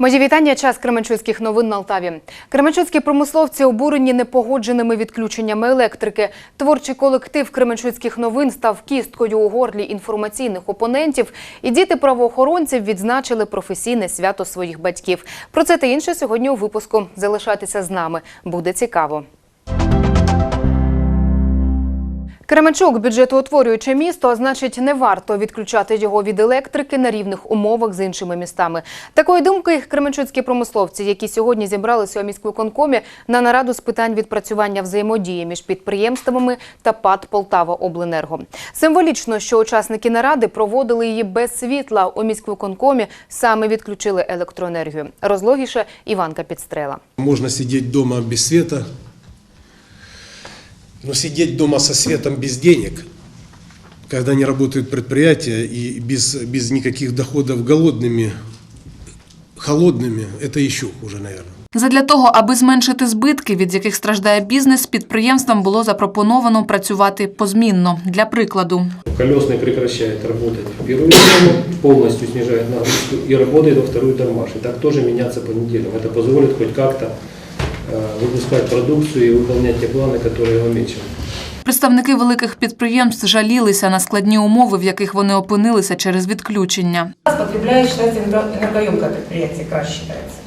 Мої вітання. Час Кременчуцьких новин на Алтаві. Кременчуцькі промисловці обурені непогодженими відключеннями електрики. Творчий колектив Кременчуцьких новин став кісткою у горлі інформаційних опонентів. І діти правоохоронців відзначили професійне свято своїх батьків. Про це та інше сьогодні у випуску. Залишайтеся з нами. Буде цікаво. Кременчук бюджетоутворююче місто, значить, не варто відключати його від електрики на рівних умовах з іншими містами. Такої думки кременчуцькі промисловці, які сьогодні зібралися у міськвиконкомі на нараду з питань відпрацювання взаємодії між підприємствами та ПАД Полтава Обленерго. Символічно, що учасники наради проводили її без світла у міськвиконкомі, саме відключили електроенергію. Розлогіше Іванка Підстрела. Можно сидеть дома без света, но сидеть дома со светом без денег, когда не работают предприятия и без, без никаких доходов голодными, холодными, это еще хуже, наверное. Задля того, аби зменшити збитки, від яких страждає бізнес, підприємствам було запропоновано працювати позмінно. Для прикладу, Колесный прекращает работать в первую смену, полностью снижает нагрузку и работает во вторую тормаж. И так тоже меняться по неделям. Это позволит хоть как-то э, выпускать продукцию и выполнять те планы, которые намечены. представники великих підприємств жалілися на складні умови, в яких вони опинилися через відключення. У нас потребляет, считается, энерго- энергоемкое предприятие, КРАС считается.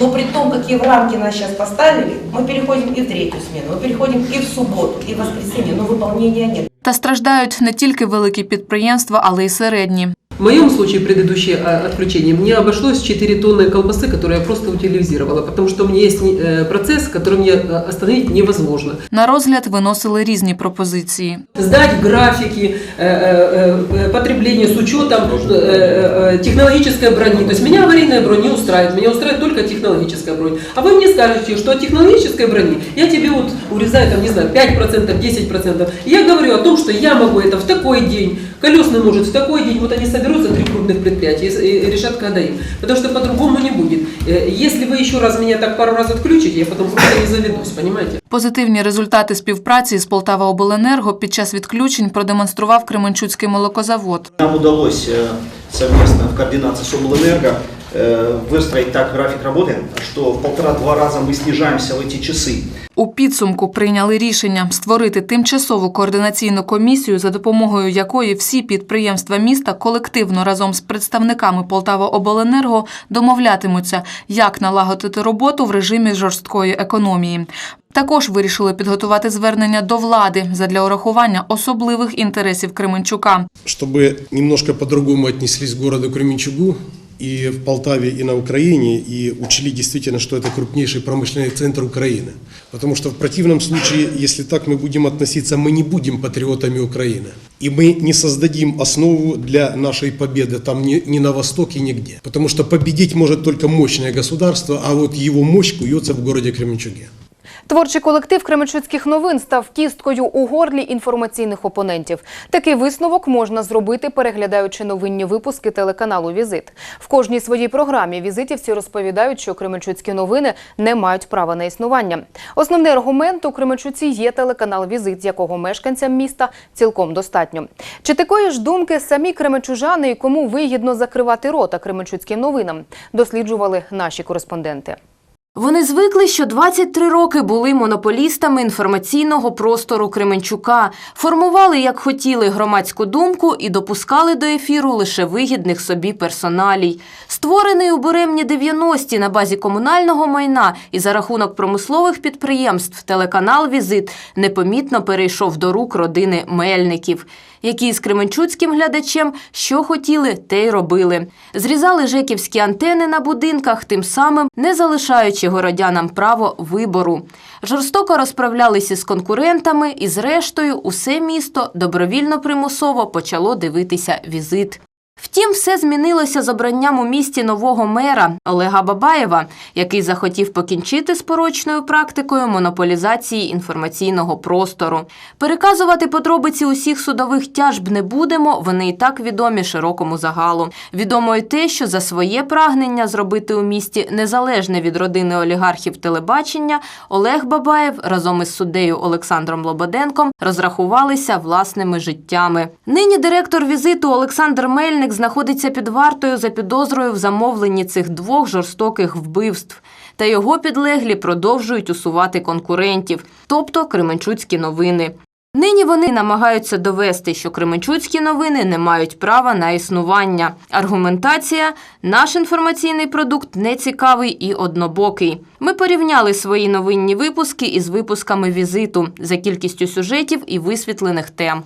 Но при том, какие в рамки нас сейчас поставили, мы переходим и в третью смену, мы переходим и в субботу, и в воскресенье, но выполнения нет. Та страждають не тільки великі підприємства, але й середні. В моем случае предыдущее а, отключение мне обошлось 4 тонны колбасы, которые я просто утилизировала, потому что у меня есть э, процесс, который мне э, остановить невозможно. На розгляд виносили різні пропозиції. Сдать графики э, э, э, потребления с учетом э, э, технологической брони. То есть меня аварийная бронь не устраивает, меня устраивает только технологическая бронь. А вы мне скажете, что от технологической брони я тебе вот урезаю, там, не знаю, 5%, 10%. И я говорю о том, что я могу это в такой день, колесный может в такой день, вот они соберутся, три крупных предприятия, и, и решат, когда им. Потому что по-другому не будет. Э, Если вы еще раз меня так пару раз отключите, я потом просто не заведусь, понимаете? Позитивні результати співпраці з Полтава Обленерго під час відключень продемонстрував Кременчуцький молокозавод. Нам удалось э, совместно в координации с Облэнерго э, выстроить так график работы, что в полтора-два раза мы снижаемся в эти часы. У підсумку прийняли рішення створити тимчасову координаційну комісію, за допомогою якої всі підприємства міста колективно разом з представниками Полтава Обленерго домовлятимуться, як налагодити роботу в режимі жорсткої економії. Також вирішили підготувати звернення до влади задля урахування особливих інтересів Кременчука. Чтобы немножко по-другому отнеслись к городу Кременчугу И в Полтаве, и на Украине, и учли действительно, что это крупнейший промышленный центр Украины. Потому что в противном случае, если так мы будем относиться, мы не будем патриотами Украины. И мы не создадим основу для нашей победы там ни, ни на Востоке, нигде. Потому что победить может только мощное государство, а вот его мощь куется в городе Кременчуге. Творчий колектив Кременчуцьких новин став кісткою у горлі інформаційних опонентів. Такий висновок можна зробити, переглядаючи новинні випуски телеканалу Візит. В кожній своїй програмі візитівці розповідають, що Кременчуцькі новини не мають права на існування. Основний аргумент у Кременчуці є телеканал Візит, якого мешканцям міста цілком достатньо. Чи такої ж думки самі кременчужани і кому вигідно закривати рота Кременчуцьким новинам? Досліджували наші кореспонденти. Вони звикли, що 23 роки були монополістами інформаційного простору Кременчука, формували, як хотіли, громадську думку і допускали до ефіру лише вигідних собі персоналій. Створений у буремні 90-ті на базі комунального майна і за рахунок промислових підприємств телеканал «Візит» непомітно перейшов до рук родини Мельників які з кременчуцьким глядачем що хотіли, те й робили. Зрізали жеківські антени на будинках, тим самим не залишаючи городянам право вибору. Жорстоко розправлялися з конкурентами, і зрештою усе місто добровільно-примусово почало дивитися візит. Втім, все змінилося з обранням у місті нового мера Олега Бабаєва, який захотів покінчити з порочною практикою монополізації інформаційного простору. Переказувати подробиці усіх судових тяжб не будемо, вони і так відомі широкому загалу. Відомо й те, що за своє прагнення зробити у місті незалежне від родини олігархів телебачення, Олег Бабаєв разом із суддею Олександром Лободенком розрахувалися власними життями. Нині директор візиту Олександр Мельник Полковник знаходиться під вартою за підозрою в замовленні цих двох жорстоких вбивств. Та його підлеглі продовжують усувати конкурентів, тобто Кременчуцькі новини. Нині вони намагаються довести, що Кременчуцькі новини не мають права на існування. Аргументація наш інформаційний продукт нецікавий і однобокий. Ми порівняли свої новинні випуски із випусками візиту за кількістю сюжетів і висвітлених тем.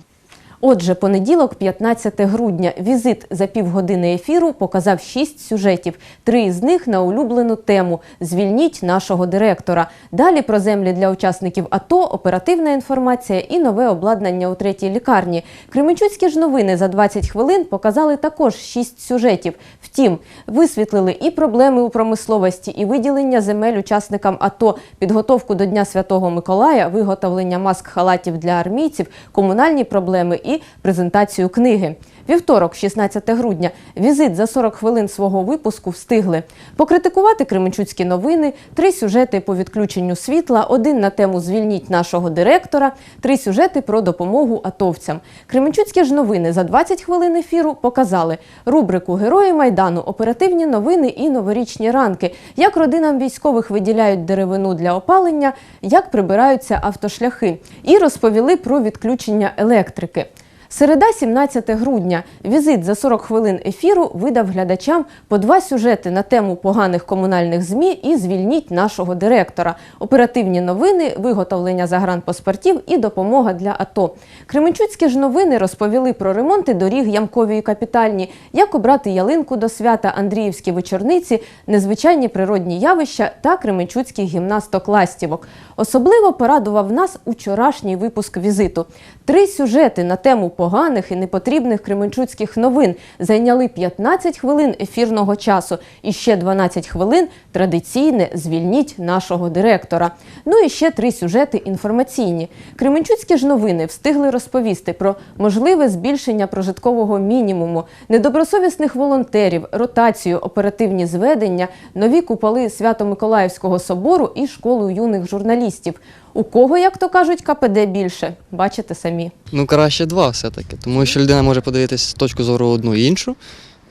Отже, понеділок, 15 грудня, візит за півгодини ефіру показав шість сюжетів. Три з них на улюблену тему Звільніть нашого директора. Далі про землі для учасників АТО, оперативна інформація і нове обладнання у третій лікарні. Кременчуцькі ж новини за 20 хвилин показали також шість сюжетів. Втім, висвітлили і проблеми у промисловості, і виділення земель учасникам АТО, підготовку до Дня Святого Миколая, виготовлення маск-халатів для армійців, комунальні проблеми і презентацію книги. Вівторок, 16 грудня, візит за 40 хвилин свого випуску встигли. Покритикувати кременчуцькі новини, три сюжети по відключенню світла, один на тему Звільніть нашого директора, три сюжети про допомогу атовцям. Кременчуцькі ж новини за 20 хвилин ефіру показали. Рубрику Герої майдану, оперативні новини і новорічні ранки, як родинам військових виділяють деревину для опалення, як прибираються автошляхи, і розповіли про відключення електрики. Середа, 17 грудня. Візит за 40 хвилин ефіру видав глядачам по два сюжети на тему поганих комунальних змі і звільніть нашого директора. Оперативні новини, виготовлення загранпаспортів і допомога для АТО. Кременчуцькі ж новини розповіли про ремонти доріг ямкові і капітальні, як обрати ялинку до свята, Андріївські вечорниці, незвичайні природні явища та кременчуцький гімнасток ластівок. Особливо порадував нас учорашній випуск візиту. Три сюжети на тему поганих і непотрібних кременчуцьких новин зайняли 15 хвилин ефірного часу і ще 12 хвилин традиційне звільніть нашого директора. Ну і ще три сюжети інформаційні. Кременчуцькі ж новини встигли розповісти про можливе збільшення прожиткового мінімуму, недобросовісних волонтерів, ротацію, оперативні зведення, нові куполи Свято-Миколаївського собору і школу юних журналістів. У кого, як то кажуть, КПД більше, бачите самі. Ну, краще два все-таки, тому що людина може подивитися з точку зору одну і іншу,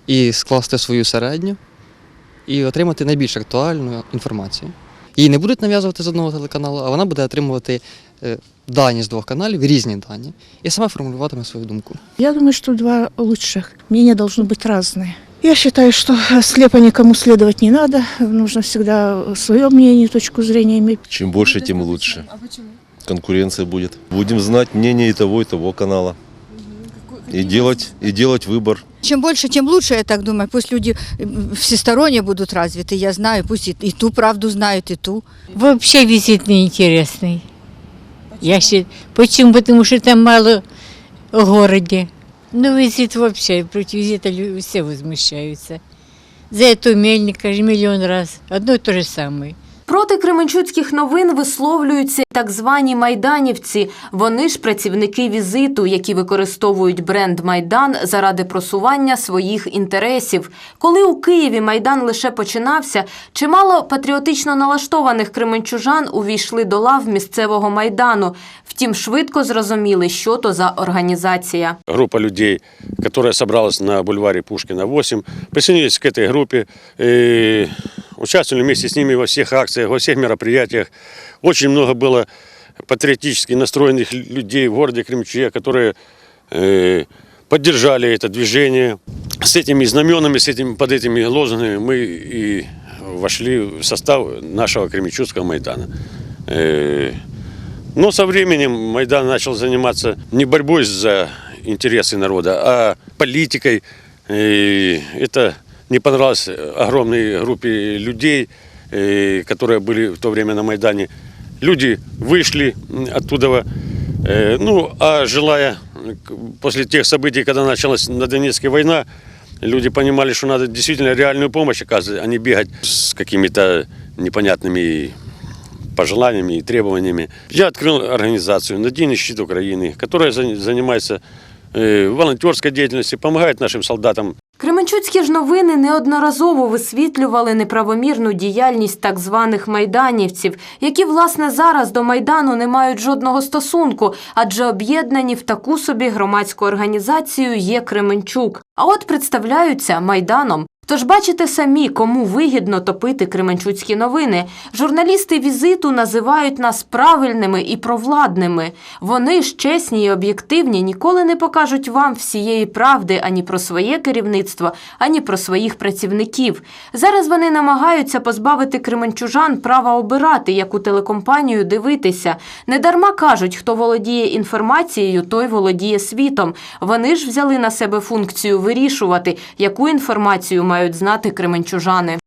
і скласти свою середню, і отримати найбільш актуальну інформацію. Їй не будуть нав'язувати з одного телеканалу, а вона буде отримувати е, дані з двох каналів, різні дані, і сама формулюватиме свою думку. Я думаю, что два лучших. Мнения должны быть разные. Я считаю, что слепо никому следовать не надо. Нужно всегда свое мнение, точку зрения иметь. Чем больше, тем лучше. Конкуренция будет. Будем знать мнение и того, и того канала. И делать, и делать выбор. Чем больше, тем лучше, я так думаю. Пусть люди всесторонне будут развиты, я знаю, пусть и, и ту правду знают, и ту. Вообще визит неинтересный. Я считаю, почему? Потому что там мало в городе. Ну, визит вообще, против визита все возмущаются. За эту мельника же миллион раз. Одно и то же самое. Проти кременчуцьких новин висловлюються так звані майданівці. Вони ж працівники візиту, які використовують бренд Майдан заради просування своїх інтересів. Коли у Києві майдан лише починався, чимало патріотично налаштованих кременчужан увійшли до лав місцевого майдану. Втім, швидко зрозуміли, що то за організація. группа людей, которая собралась на бульваре Пушкина 8, присоединились к этой группе, и участвовали вместе с ними во всех акциях, во всех мероприятиях. Очень много было патриотически настроенных лю- людей в городе Кремче, которые э, поддержали это движение. С этими знаменами, с этими, под этими лозунгами мы и вошли в состав нашего Кременчуцкого Майдана. Э, но со временем Майдан начал заниматься не борьбой за интересы народа, а политикой. И это не понравилось огромной группе людей, э, которые были в то время на Майдане. Люди вышли оттуда, э, ну, а желая, э, после тех событий, когда началась на Донецкая война, люди понимали, что надо действительно реальную помощь оказывать, а не бегать с какими-то непонятными пожеланиями и требованиями. Я открыл организацию «Надійний щит Украины», которая за- занимается э, волонтерской деятельностью, помогает нашим солдатам Кременчуцькі ж новини неодноразово висвітлювали неправомірну діяльність так званих майданівців, які, власне, зараз до Майдану не мають жодного стосунку, адже об'єднані в таку собі громадську організацію є Кременчук. А от представляються Майданом. Тож бачите самі, кому вигідно топити кременчуцькі новини. Журналісти візиту називають нас правильними і провладними. Вони ж чесні і об'єктивні ніколи не покажуть вам всієї правди ані про своє керівництво, ані про своїх працівників. Зараз вони намагаються позбавити кременчужан права обирати, яку телекомпанію дивитися. Недарма кажуть, хто володіє інформацією, той володіє світом. Вони ж взяли на себе функцію вирішувати, яку інформацію мають знати кременчужани.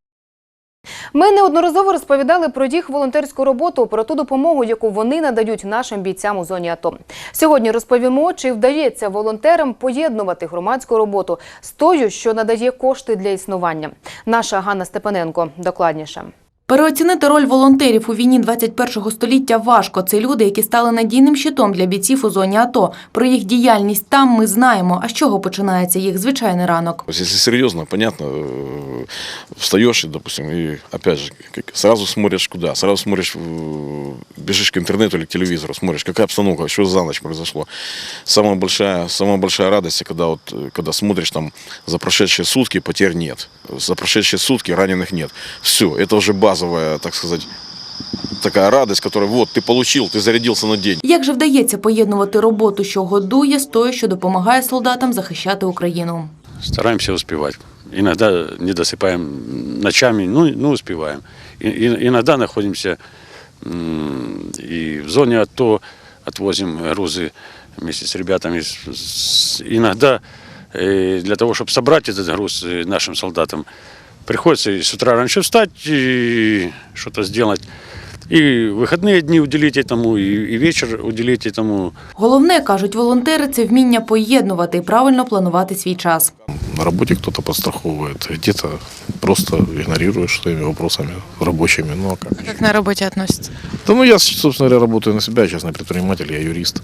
Ми неодноразово розповідали про їх волонтерську роботу, про ту допомогу, яку вони надають нашим бійцям у зоні АТО. Сьогодні розповімо, чи вдається волонтерам поєднувати громадську роботу з тою, що надає кошти для існування. Наша Ганна Степаненко докладніше. Переоцінити роль волонтерів у війні 21-го століття важко. Це люди, які стали надійним щитом для бійців у зоні АТО. Про їх діяльність там ми знаємо. А з чого починається їх звичайний ранок? То есть, Если серьезно, понятно, э, встаешь, и, допустим, и опять же, как- сразу смотришь куда? Сразу смотришь, э, бежишь к интернету или к телевизору, смотришь, какая обстановка, что за ночь произошло. Самая большая, самая большая радость, когда, вот, э, когда смотришь там за прошедшие сутки потерь нет, за прошедшие сутки раненых нет. Все, это уже базовая, так сказать, такая радость, которая вот ты получил, ты зарядился на день. Як же вдається поєднувати роботу, що годує, з тою, що допомагає солдатам захищати Україну? Стараемся успевать. Иногда не досыпаем ночами, ну, ну успеваем. И, и- иногда находимся м, и в зоне АТО, отвозим грузы вместе с ребятами. С- с- Иногда э, для того, чтобы собрать этот груз э, нашим солдатам, приходится и с утра раньше встать и что-то сделать. И выходные дни уделить этому, и, и вечер уделить этому. Головне, кажуть волонтери, це вміння поєднувати і правильно планувати свій час. На работе кто-то подстраховывает, где-то просто игнорируешь своими вопросами рабочими. Ну, а как? Как на работе относятся? Да ну я, собственно говоря, работаю на себя, частный предприниматель, я юрист.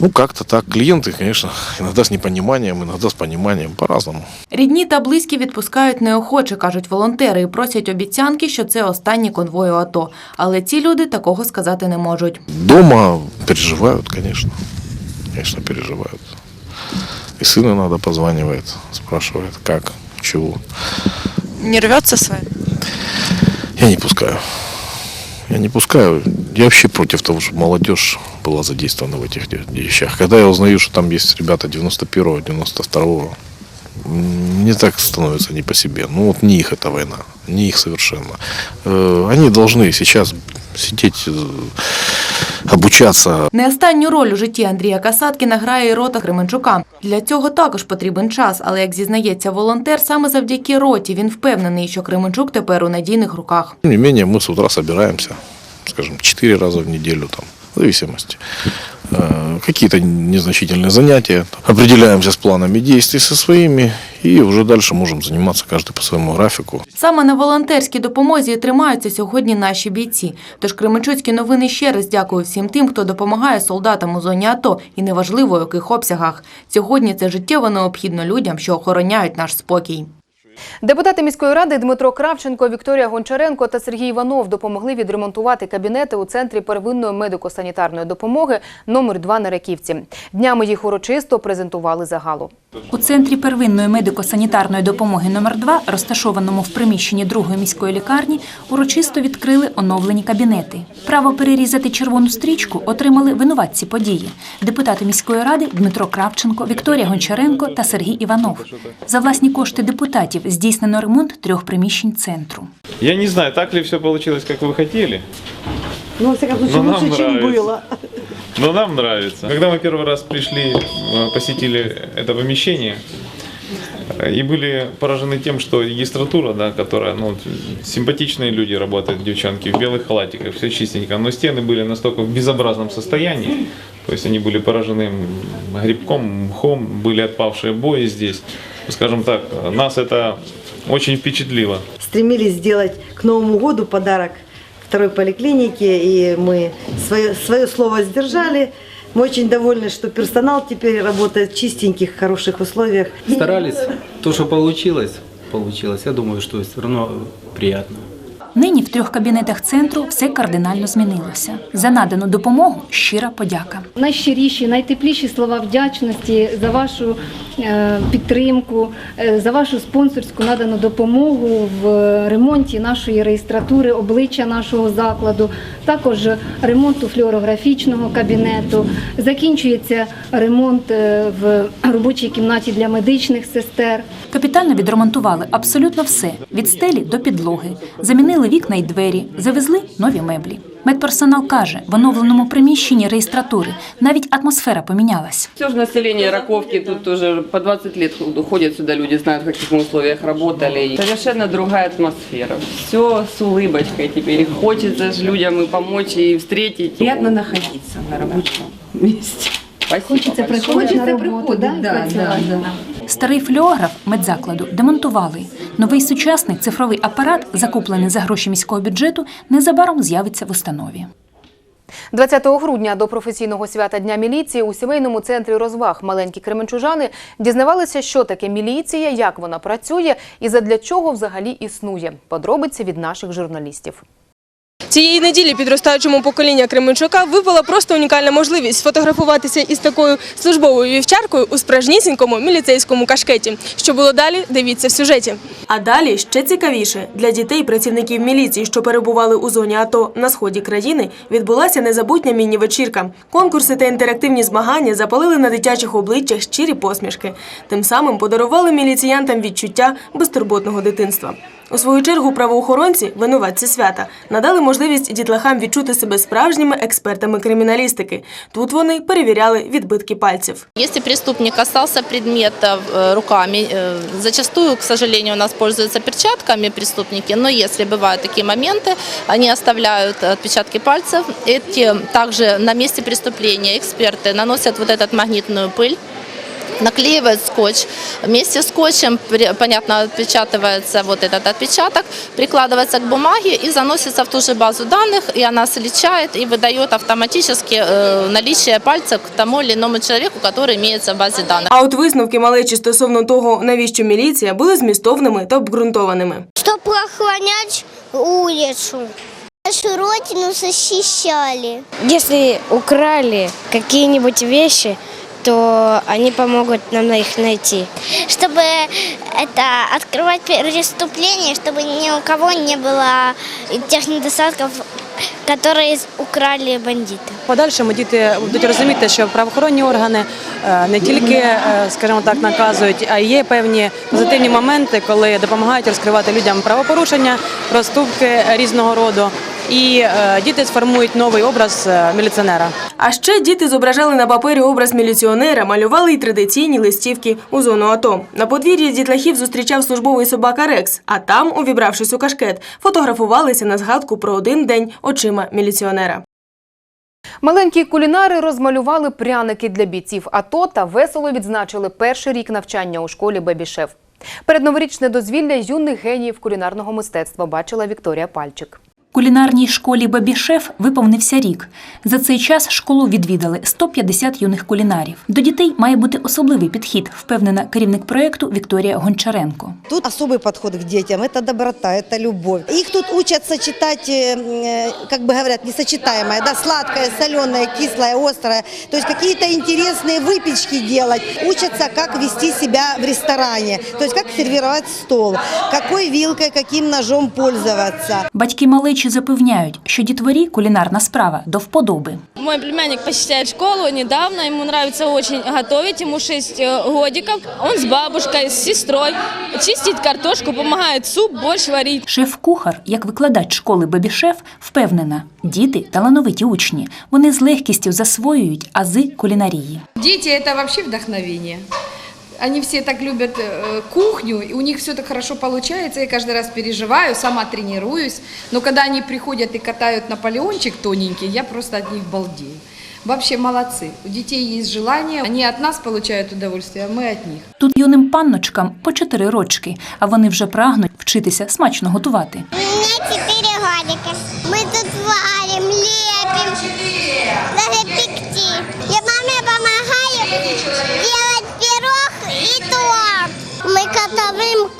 Ну, как-то так. Клиенты, конечно, иногда с непониманием, иногда с пониманием, по-разному. Рідні та близькі відпускають неохоче, кажуть волонтери, і просять обіцянки, що це останні конвої АТО. Але ці люди такого сказати не можуть. Дома переживают, конечно. Конечно, переживают. И сына надо позванивает, спрашивает, как, чего. Не рвется с вами? Я не пускаю. Я не пускаю. Я вообще против того, чтобы молодежь была задействована в этих вещах. Когда я узнаю, что там есть ребята 91-го, 92-го, м, мне так становится не по себе. Ну вот не их эта война, не их совершенно. Э, Они должны сейчас сидеть, э, обучаться, Не останню роль у житті Андрія Касаткіна грає і рота Кременчука. Для цього також потрібен час, але як зізнається волонтер, саме завдяки роті він впевнений, що Кременчук тепер у надійних руках. Тим не менше, ми з утра збираємося, скажімо, четыре рази в неділю там, зависимости. Э, Какие-то незначительные занятия. Определяемся с планами действий со своими и уже дальше можем заниматься каждый по своему графику. Саме на волонтерській допомозі і тримаються сьогодні наші бійці. Тож Кременчуцькі новини ще раз дякую всім тим, хто допомагає солдатам у зоні АТО, і неважливо, у яких обсягах. Сьогодні це життєво необхідно людям, що охороняють наш спокій. Депутати міської ради Дмитро Кравченко, Вікторія Гончаренко та Сергій Іванов допомогли відремонтувати кабінети у центрі первинної медико-санітарної допомоги номер 2 на Раківці. Днями їх урочисто презентували загалу. У центрі первинної медико-санітарної допомоги номер 2 розташованому в приміщенні другої міської лікарні, урочисто відкрили оновлені кабінети. Право перерізати червону стрічку отримали винуватці події: депутати міської ради Дмитро Кравченко, Вікторія Гончаренко та Сергій Іванов. За власні кошти депутатів здійснено ремонт трьох приміщень центру. Я не знаю, так ли все получилось, как вы хотели, Ну, случае, Но нам лучше, чем было. Но нам нравится. Когда мы первый раз пришли, э, посетили это помещение, э, и были поражены тем, что регистратура, да, которая, ну, симпатичные люди работают, девчонки, в белых халатиках, все чистенько, но стены были настолько в безобразном состоянии, то есть они были поражены грибком, мхом, были отпавшие обои здесь. Скажем так, э, нас это очень впечатлило. Стремились сделать к Новому году подарок второй поликлинике, и мы свое, свое слово сдержали. Мы очень довольны, что персонал теперь работает в чистеньких, хороших условиях. Старались. То, что получилось, получилось. Я думаю, что все равно приятно. Нині в трьох кабінетах центру все кардинально змінилося. За надану допомогу щира подяка. найщиріші, найтепліші слова вдячності за вашу е, підтримку, е, за вашу спонсорську надану допомогу в ремонті нашої реєстратури, обличчя нашого закладу, також ремонту флюорографічного кабінету. Закінчується ремонт е, в робочій кімнаті для медичних сестер. Капітально відремонтували абсолютно все від стелі до підлоги. Замінили вікна й двері, завезли нові меблі. Медперсонал каже, в оновленому приміщенні реєстратури навіть атмосфера помінялась. Все же население Раковки тут уже по 20 лет ходят сюда, люди знают, в каких мы условиях работали. Совершенно другая атмосфера. Все с улыбочкой теперь. Хочется же людям и помочь, и встретить. Приятно находиться на рабочем месте. Спасибо Хочеться приходити на роботу, да, і да, да, Старий флюорограф медзакладу демонтували. Новий сучасний цифровий апарат, закуплений за гроші міського бюджету, незабаром з'явиться в установі. 20 грудня до професійного свята Дня міліції у сімейному центрі розваг маленькі кременчужани дізнавалися, що таке міліція, як вона працює і задля чого взагалі існує. Подробиці від наших журналістів. Цієї неділі підростаючому покоління Кременчука випала просто унікальна можливість сфотографуватися із такою службовою вівчаркою у справжнісінькому міліцейському кашкеті. Що було далі, дивіться в сюжеті. А далі ще цікавіше для дітей працівників міліції, що перебували у зоні АТО на сході країни, відбулася незабутня міні-вечірка. Конкурси та інтерактивні змагання запалили на дитячих обличчях щирі посмішки. Тим самим подарували міліціянтам відчуття безтурботного дитинства. У свою чергу правоохоронці, винуватці свята, надали можливість дітлахам відчути себе справжніми експертами криміналістики. Тут вони перевіряли відбитки пальців. Если преступник касался предметов э, руками, э, зачастую, к сожалению, у нас пользуются перчатками преступники, но если бывают такие моменты, они оставляют отпечатки пальцев. Эти также на месте преступления эксперты наносят вот эту магнитную пыль, наклеивают скотч. Вместе с скотчем, при- понятно, отпечатывается вот этот отпечаток, прикладывается к бумаге и заносится в ту же базу данных, и она сличает и выдает автоматически э, наличие пальца к тому или иному человеку, который имеется в базе данных. А от висновки малечі стосовно того, навіщо міліція, були змістовними та обґрунтованими. Чтобы охранять улицу. Нашу родину защищали. Если украли какие-нибудь вещи, то они помогут нам их найти. Чтобы это открывать преступления, чтобы ни у кого не было тех недостатков, которые украли бандиты. В Подальшому діти будуть розуміти, що правоохоронні органи е, не тільки, е, скажімо так, наказують, а є певні позитивні моменти, коли допомагають розкривати людям правопорушення, проступки різного роду. І е, діти сформують новий образ е, міліціонера. А ще діти зображали на папері образ міліціонера, малювали й традиційні листівки у зону АТО. На подвір'ї дітлахів зустрічав службовий собака Рекс, а там, увібравшись у кашкет, фотографувалися на згадку про один день очима міліціонера. Маленькі кулінари розмалювали пряники для бійців АТО та весело відзначили перший рік навчання у школі «Бебі-шеф». Передноворічне дозвілля юних геніїв кулінарного мистецтва бачила Вікторія Пальчик. Кулінарній школі «Бебі-шеф» виповнився рік. За цей час школу відвідали 150 юних кулінарів. До дітей має бути особливий підхід, впевнена керівник проєкту Вікторія Гончаренко. Тут особый подход к детям, это доброта, это любовь. Их тут учат сочетать, э, э, как бы говорят, несочетаемое, да, сладкое, соленое, кислое, острое. То есть какие-то интересные выпечки делать. Учатся, как вести себя в ресторане, то есть как сервировать стол, какой вилкой, каким ножом пользоваться. Батьки малечі запевняють, що дітворі кулінарна справа до вподоби. Мой племянник посещает школу недавно, ему нравится очень готовить, ему 6 годиков. Он с бабушкой, с сестрой чистить картошку, помогает суп, борщ варить. Шеф-кухар, як викладач школи «Бебі-шеф», впевнена, діти талановиті учні. Вони з легкістю засвоюють ази кулінарії. Дети – это вообще вдохновение Они все так любят э, кухню, и у них все так хорошо получается. Я каждый раз переживаю, сама тренируюсь. Но когда они приходят и катают Наполеончик тоненький, я просто от них балдею. Вообще молодцы. У детей есть желание, они от нас получают удовольствие, а мы от них. Тут юним панночкам по 4 рочки, а вони вже прагнуть вчитися смачно готувати. У меня четыре годика. Мы тут варим, лепим, даже пекти. Я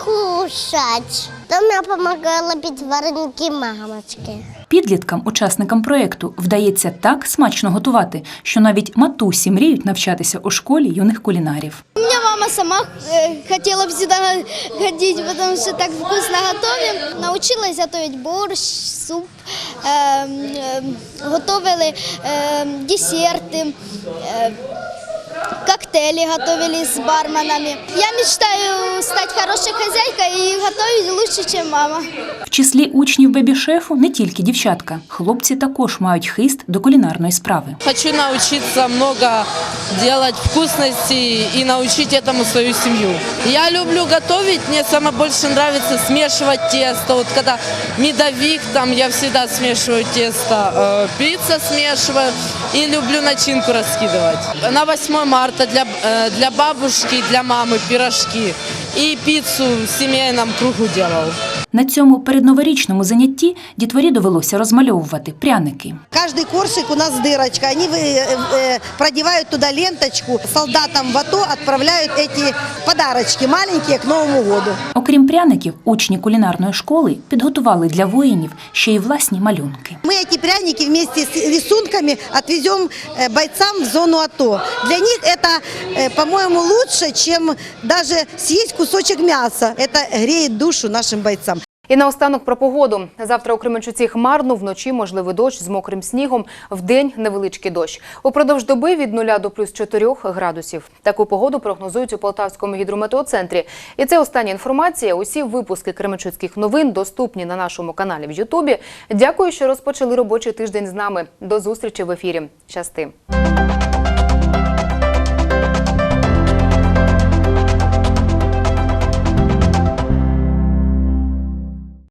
кушать. Там я помогала пить вареники мамочки. Підліткам, учасникам проєкту, вдається так смачно готувати, що навіть матусі мріють навчатися у школі юних кулінарів. У меня мама сама э, хотела бы сюда ходить, потому что так вкусно готовим. Научилась готовить борщ, суп, э, э, коктейли готовили с барменами. Я мечтаю стать хорошей хозяйкой и готовить лучше, чем мама. В числі учнів бебі-шефу не тільки дівчатка. Хлопці також мають хист до кулінарної справи. Хочу научиться много делать вкусностей и научить этому свою семью. Я люблю готовить, мне самое больше нравится смешивать тесто. Вот когда медовик, там я всегда смешиваю тесто, э, пицца смешиваю и люблю начинку раскидывать. На 8 марта для, э, для бабушки, для мамы пирожки и пиццу в семейном кругу делал. На цьому передноворічному занятті дітворі довелося розмальовувати пряники. Каждый коршик у нас дырочка. Они вы- э, э, продевают туда ленточку. Солдатам в АТО отправляют эти подарочки маленькие к Новому году. Окрім пряників, учні кулінарної школи підготували для воїнів ще й власні малюнки. Мы эти пряники вместе с рисунками отвезем э, бойцам в зону АТО. Для них это, э, по-моему, лучше, чем даже съесть кусочек мяса. Это греет душу нашим бойцам. І наостанок про погоду. Завтра у Кременчуці хмарно, вночі можливий дощ з мокрим снігом, вдень невеличкий дощ. Упродовж доби від 0 до плюс 4 градусів. Таку погоду прогнозують у Полтавському гідрометеоцентрі. І це остання інформація. Усі випуски Кременчуцьких новин доступні на нашому каналі в Ютубі. Дякую, що розпочали робочий тиждень з нами. До зустрічі в ефірі. Щасти!